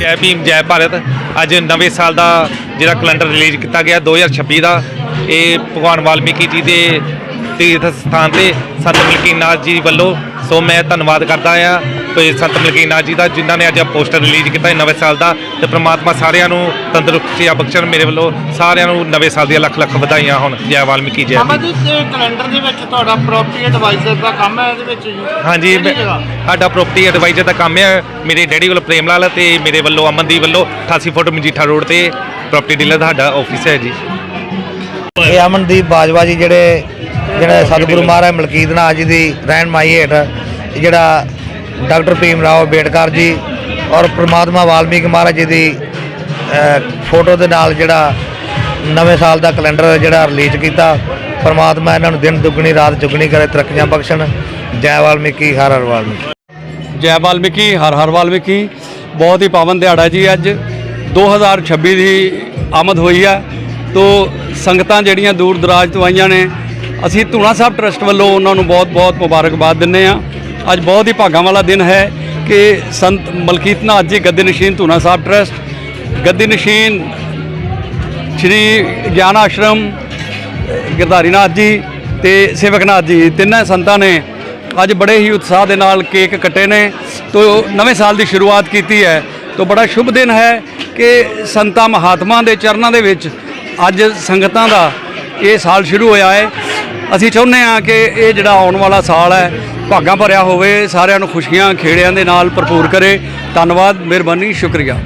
ਜੈ ਭੀਮ, ਜੈ ਭਾਰਤ। ਅੱਜ ਨਵੇਂ ਸਾਲ ਦਾ ਜਿਹੜਾ ਕੈਲੰਡਰ ਰਿਲੀਜ਼ ਕੀਤਾ ਗਿਆ 2026 ਦਾ। ਇਹ ਭਗਵਾਨ ਵਾਲਮੀਕੀ ਜੀ ਦੇ ਤੀਰਥ ਸਥਾਨ ਤੇ ਸੰਤ ਮਲਕੀਨਾਥ ਜੀ ਵੱਲੋਂ। ਸੋ ਮੈਂ ਧੰਨਵਾਦ ਕਰਦਾ ਆ ਤੇ ਸੰਤ ਮਲਕੀਨਾਥ ਜੀ ਦਾ ਜਿਨ੍ਹਾਂ ਨੇ ਅੱਜ ਪੋਸਟਰ ਰਿਲੀਜ਼ ਕੀਤਾ ਹੈ ਨਵੇਂ ਸਾਲ ਦਾ। ਤੇ ਪ੍ਰਮਾਤਮਾ ਸਾਰਿਆਂ ਨੂੰ ਤੰਦਰੁਸਤੀਆਂ ਬਖਸ਼ਣ ਮੇਰੇ ਵੱਲੋਂ। ਸਾਰਿਆਂ ਨੂੰ ਨਵੇਂ ਸਾਲ ਦੀਆਂ ਲੱਖ ਲੱਖ ਵਧਾਈਆਂ ਹੋਣ। ਜੈ ਵਾਲਮੀਕੀ ਜੈ ਮਾਮਾ ਜੀ ਤੇ ਕੈਲੰਡਰ ਦੇ ਵਿੱਚ ਤੁਹਾਡਾ ਪ੍ਰਾਪਰਟੀ ਐਡਵਾਈਜ਼ਰ ਦਾ ਕੰਮ ਹੈ ਇਹਦੇ ਵਿੱਚ ਜੀ? ਹਾਂਜੀ ਕਿਹੜੀ ਮੈਂ- ਜਗ੍ਹਾ? ਸਾਡਾ ਪ੍ਰਾਪਰਟੀ ਐਡਵਾਈਜ਼ਰ ਦਾ ਕੰਮ ਹੈ ਮੇਰੇ ਡੈਡੀ ਵੱਲੋਂ ਪ੍ਰੇਮ ਲਾਲ ਤੇ ਮੇਰੇ ਵੱਲੋਂ ਅਮਨਦੀਪ ਵੱਲੋਂ 88 ਫੁੱਟ ਮਜੀਠਾ ਰੋਡ ਤੇ ਪ੍ਰਾਪਰਟੀ ਡੀਲਰ ਦਾ ਸਾਡਾ ਆਫਿਸ ਹੈ ਜੀ। ਇਹ ਅਮਨਦੀਪ ਬਾਜਵਾ ਜੀ ਜਿਹੜੇ ਜਿਹੜਾ ਸਤਿਗੁਰੂ ਮਹਾਰਾਜ ਮਲਕੀਤ ਨਾਥ ਜੀ ਦੀ ਰਹਿਨਮਾਈ ਹੇਠ ਜਿਹੜਾ ਡਾਕਟਰ ਭੀਮ ਰਾਓ ਅੰਬੇਡਕਰ ਜੀ ਔਰ ਪ੍ਰਮਾਤਮਾ ਵਾਲਮੀਕ ਮਹਾਰਾਜ ਜੀ ਦੀ ਫੋਟੋ ਦੇ ਨਾਲ ਜਿਹੜਾ ਨਵੇਂ ਸਾਲ ਦਾ ਕੈਲੰਡਰ ਜਿਹੜਾ ਰਿਲੀਜ਼ ਕੀਤਾ, ਪਰਮਾਤਮਾ ਇਹਨਾਂ ਨੂੰ ਦਿਨ ਦੁੱਗਣੀ, ਰਾਤ ਦੁੱਗਣੀ ਕਰੇ, ਤਰੱਕੀਆਂ ਬਖਸ਼ਣ। ਜੈ ਵਾਲਮੀਕੀ, ਹਰ ਹਰ ਵਾਲਮੀਕੀ। ਜੈ ਵਾਲਮੀਕੀ, ਹਰ ਹਰ ਵਾਲਮੀਕੀ। ਬਹੁਤ ਹੀ ਪਾਵਨ ਦਿਹਾੜਾ ਜੀ ਅੱਜ। 2026 ਦੀ ਆਮਦ ਹੋਈ ਹੈ। ਤੋ ਸੰਗਤਾਂ ਜਿਹੜੀਆਂ ਦੂਰ ਦਰਾਜ ਤੋਂ ਆਈਆਂ ਨੇ ਅਸੀਂ ਧੂਣਾ ਸਾਹਿਬ ਟਰਸਟ ਵੱਲੋਂ ਉਹਨਾਂ ਨੂੰ ਬਹੁਤ-ਬਹੁਤ ਮੁਬਾਰਕਬਾਦ ਦਿੰਦੇ ਆ ਅੱਜ ਬਹੁਤ ਹੀ ਭਾਗਾਂ ਵਾਲਾ ਦਿਨ ਹੈ ਕਿ ਸੰਤ ਮਲਕੀਤ ਨਾਥ ਜੀ, ਗੱਦੀ ਨਸ਼ੀਨ ਧੂਣਾ ਸਾਹਿਬ ਟਰਸਟ, ਗੱਦੀ ਨਸ਼ੀਨ ਸ਼੍ਰੀ ਗਿਆਨ ਆਸ਼ਰਮ, ਗਿਰਧਾਰੀ ਨਾਥ ਜੀ ਤੇ ਸੇਵਕ ਨਾਥ ਜੀ, ਤਿੰਨਾਂ ਸੰਤਾਂ ਨੇ ਅੱਜ ਬੜੇ ਹੀ ਉਤਸ਼ਾਹ ਦੇ ਨਾਲ ਕੇਕ ਕੱਟੇ ਨੇ। ਤੋ ਨਵੇਂ ਸਾਲ ਦੀ ਸ਼ੁਰੂਆਤ ਕੀਤੀ ਹੈ। ਤੋ ਬੜਾ ਸ਼ੁਭ ਦਿਨ ਹੈ ਕਿ ਸੰਤਾਂ ਮਹਾਤਮਾ ਦੇ ਚਰਨਾਂ ਦੇ ਵਿੱਚ ਅੱਜ ਸੰਗਤਾਂ ਦਾ ਇਹ ਸਾਲ ਸ਼ੁਰੂ ਹੋਇਆ ਹੈ। ਅਸੀਂ ਚਾਹੁੰਦੇ ਹਾਂ ਕਿ ਇਹ ਜਿਹੜਾ ਆਉਣ ਵਾਲਾ ਸਾਲ ਹੈ, ਭਾਗਾਂ ਭਰਿਆ ਹੋਵੇ, ਸਾਰਿਆਂ ਨੂੰ ਖੁਸ਼ੀਆਂ ਖੇੜਿਆਂ ਦੇ ਨਾਲ ਭਰਪੂਰ ਕਰੇ। ਧੰਨਵਾਦ, ਮਿਹਰਬਾਨੀ, ਸ਼ੁਕਰੀਆ।